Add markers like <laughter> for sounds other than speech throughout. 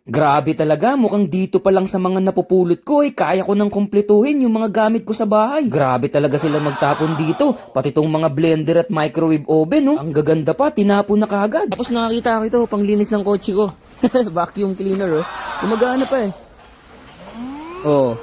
Grabe talaga, mukhang dito pa lang sa mga napupulot ko ay kaya ko nang kumpletuhin yung mga gamit ko sa bahay. Grabe talaga sila magtapon dito, pati tong mga blender at microwave oven, no? Ang gaganda pa, tinapon na kagad. Tapos nakakita ko ito, panglinis ng kotse ko. <laughs> Vacuum cleaner, oh. Gumagana pa eh. Oh.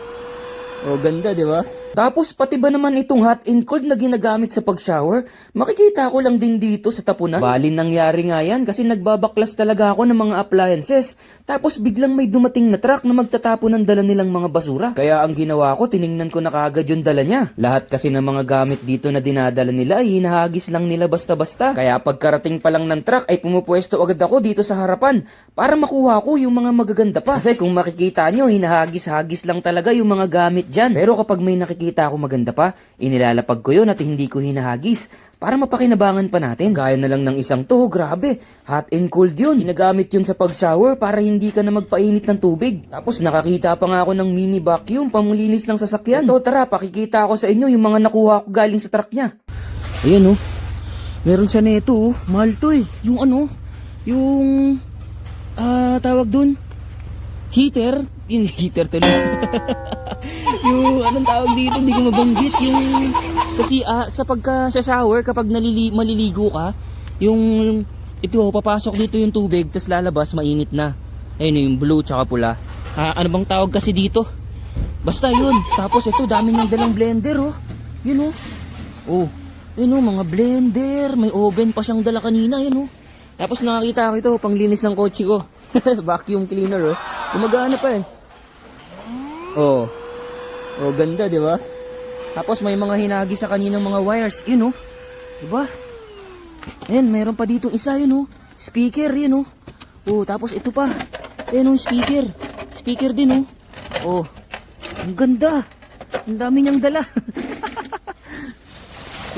Oh, ganda, di ba? Tapos pati ba naman itong hot and cold na ginagamit sa pag-shower? Makikita ko lang din dito sa tapunan. Bali nangyari nga yan kasi nagbabaklas talaga ako ng mga appliances. Tapos biglang may dumating na truck na magtatapon ng dala nilang mga basura. Kaya ang ginawa ko, tiningnan ko na kaagad yung dala niya. Lahat kasi ng mga gamit dito na dinadala nila ay hinahagis lang nila basta-basta. Kaya pagkarating pa lang ng truck ay pumupwesto agad ako dito sa harapan para makuha ko yung mga magaganda pa. Kasi kung makikita nyo, hinahagis-hagis lang talaga yung mga gamit dyan. Pero kapag may nakikita ako maganda pa, inilalapag ko yun at hindi ko hinahagis para mapakinabangan pa natin. Gaya na lang ng isang to, grabe. Hot and cold yun. Ginagamit yun sa pag-shower para hindi ka na magpainit ng tubig. Tapos nakakita pa nga ako ng mini vacuum pamlinis ng sasakyan. Ito, tara, pakikita ako sa inyo yung mga nakuha ko galing sa truck niya. Ayan oh. Meron siya nito oh. Mahal to eh. Yung ano, yung ah tawag dun heater, yung <laughs> heater tuloy. <laughs> yung anong tawag dito, hindi ko mabanggit yung kasi ah, sa pagka sa shower kapag nalili, maliligo ka, yung ito papasok dito yung tubig tapos lalabas mainit na. Ayun yung blue tsaka pula. Ah, ano bang tawag kasi dito? Basta yun. Tapos ito dami niyang dalang blender oh. Yun oh. Oh. Yun oh, mga blender. May oven pa siyang dala kanina. Yun oh. Tapos nakakita ko ito, panglinis ng kotse ko. <laughs> Vacuum cleaner oh. Gumagana pa eh. Oh. Oh, ganda, di ba? Tapos may mga hinagi sa kaninang mga wires. Yun oh. Di ba? Ayan, mayroon pa dito isa yun oh. Speaker yun oh. Oh, tapos ito pa. Ayan oh, speaker. Speaker din oh. Oh. Ang ganda. Ang dami niyang dala. <laughs>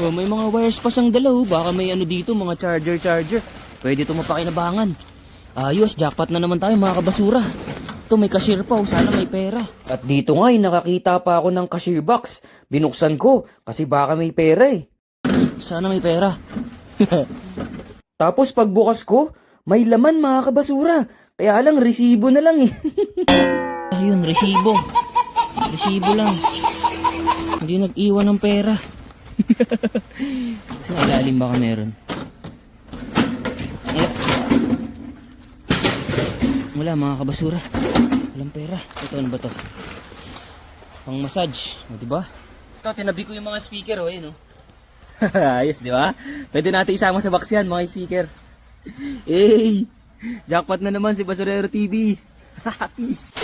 oh, may mga wires pa siyang dala oh. Baka may ano dito, mga charger charger. Pwede ito mapakinabangan. Ayos, jackpot na naman tayo mga kabasura. Ito may cashier pa, oh. sana may pera. At dito nga, eh, nakakita pa ako ng cashier box. Binuksan ko, kasi baka may pera eh. Sana may pera. <laughs> Tapos pagbukas ko, may laman mga kabasura. Kaya lang, resibo na lang eh. <laughs> Ayun, resibo. Resibo lang. Hindi nag-iwan ng pera. <laughs> Sa ilalim baka meron. Ay. Wala mga kabasura. Walang pera. Ito ano ba to? Pang massage. O, diba? Ito, tinabi ko yung mga speaker, oh, yun, oh. <laughs> Ayos, di ba? Pwede natin isama sa box yan, mga speaker. <laughs> Hey! Jackpot na naman si Basurero TV. <laughs> Peace!